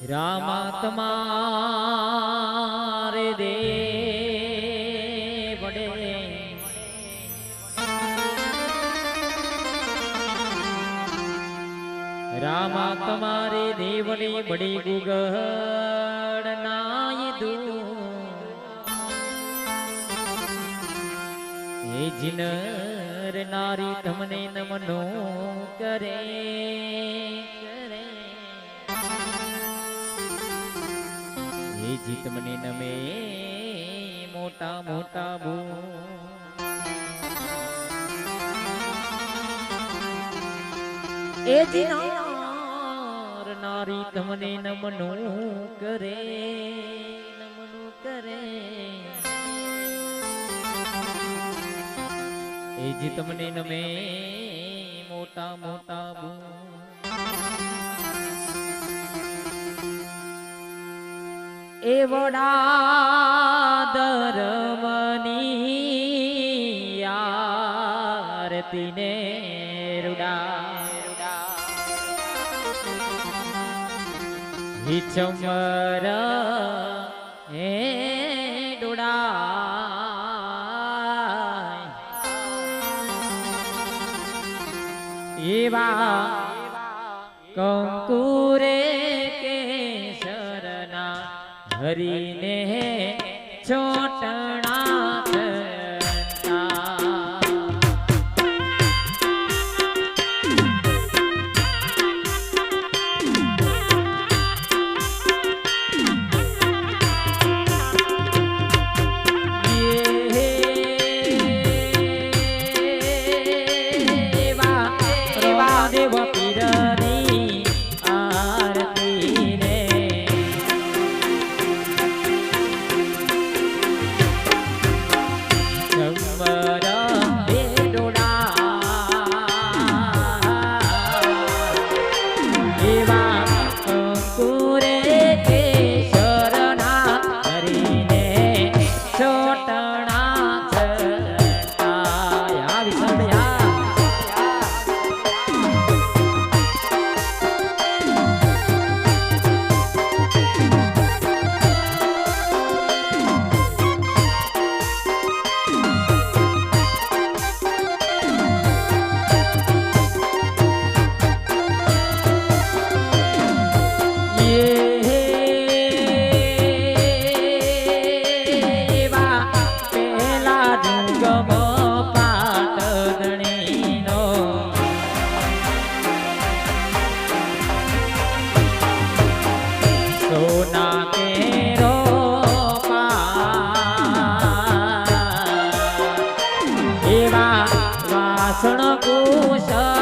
રામા રે દે વડે રામા તમારે દેવડી બડી ગુગડ નાય દૂ હે જીનર નારી, તમને નમનો કરે. કરે હે જી તમને નમે, મોટા મોટા બો. એ જીનાર નારી તમને નમનું કરે નમનું કરે. એ જી તમને નમે, મોટા મોટા બો. એ વડા ધર્મની આરતીને રૂડા. હિચમર હે ડોડા એવા કંકુરે વાસણ ગોસા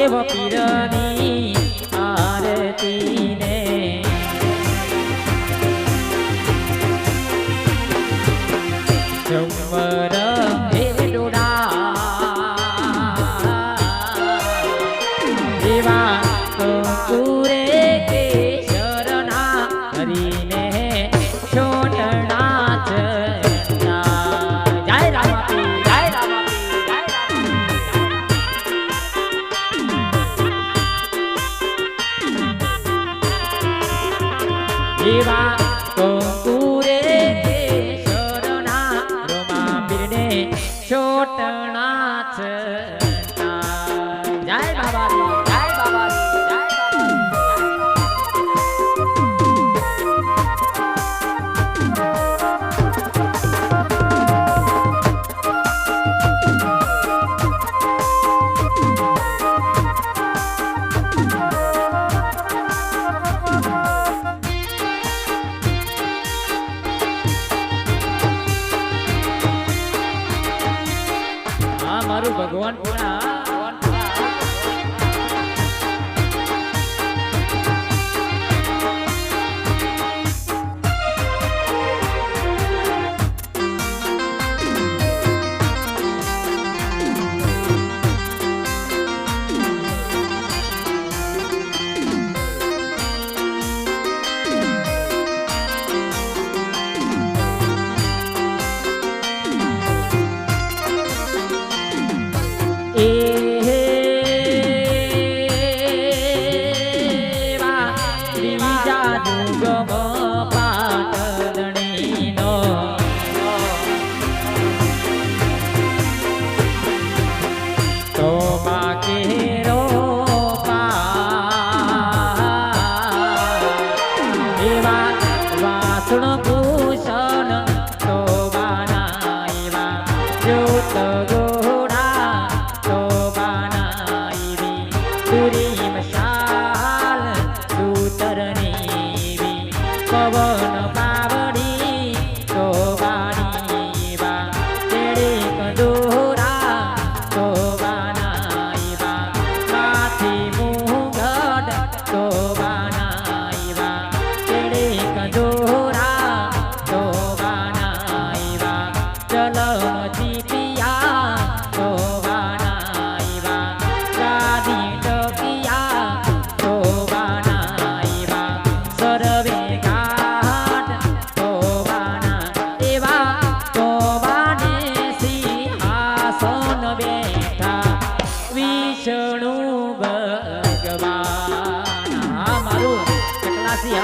દેવ પીરની આરતી સેવા તો ભગવાન. પણ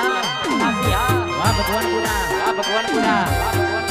વાહ ભગવાન બુડા વાહ ભગવાન બુડા વાહ ભગવાન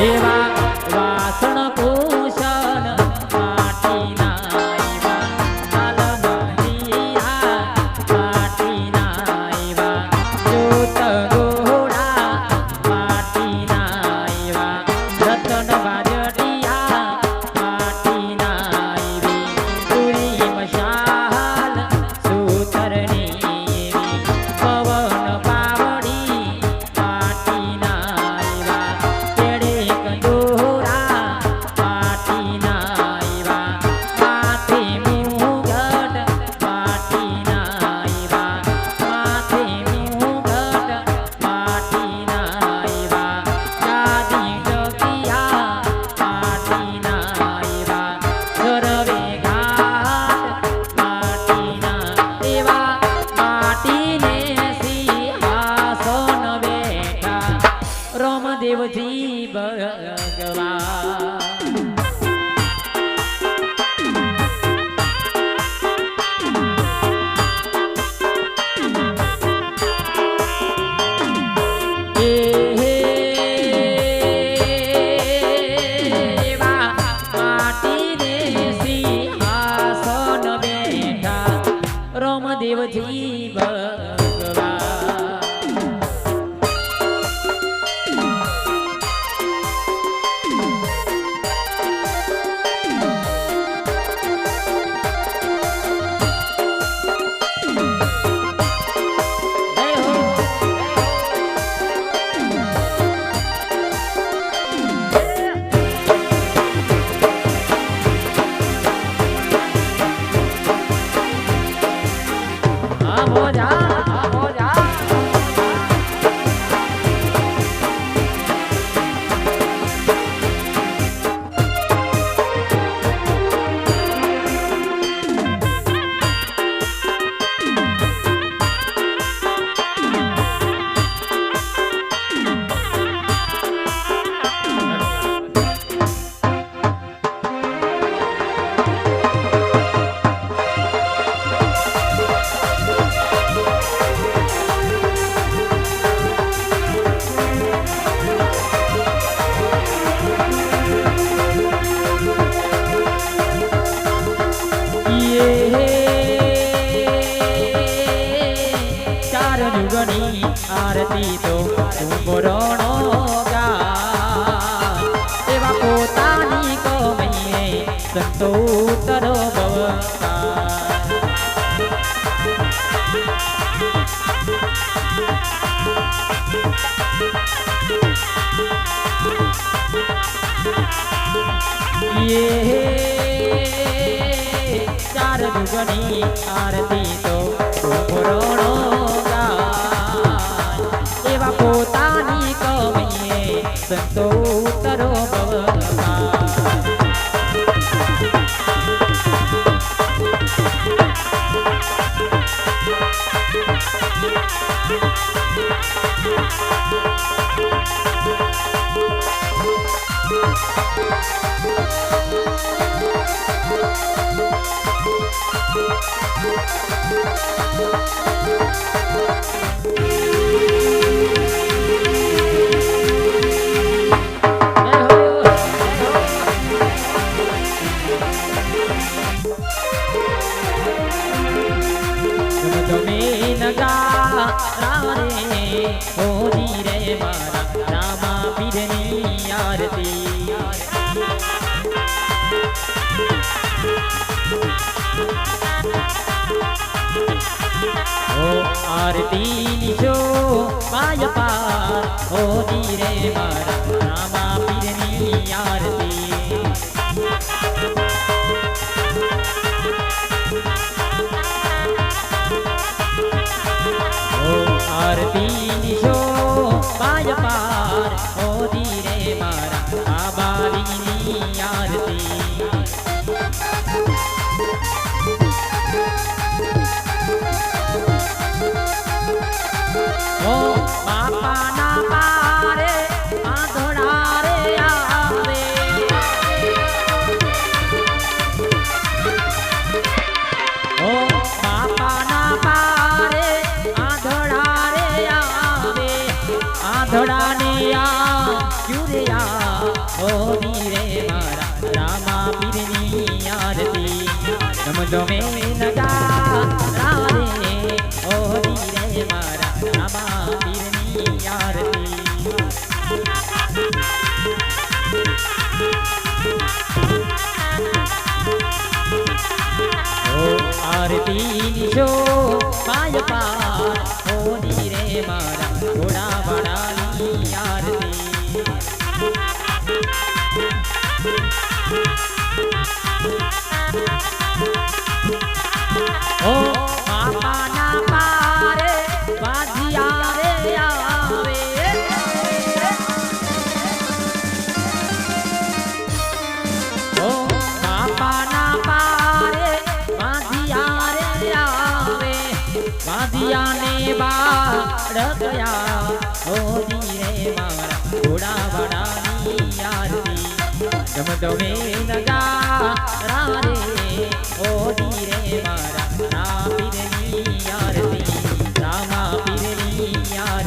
એવા ચાર દુગણી આરતી તો પૂરો એવા પોતાની કવિએ સંતો ઉતરો Thank you. Música આંધળા ને યા ક્યુરિયા ઓ રે મારા રામા પીરની આરતી. નમ દમે નગા રારે ઓ રે મારા રામા પીરની આરતી. આરતી નિશો પાય પા ઓ રે મારા યાદ ગયા હોરી રે મારા ઘોડા વાડાની આરતી ડમડમે નગા રારે હોરી રે મારા રામ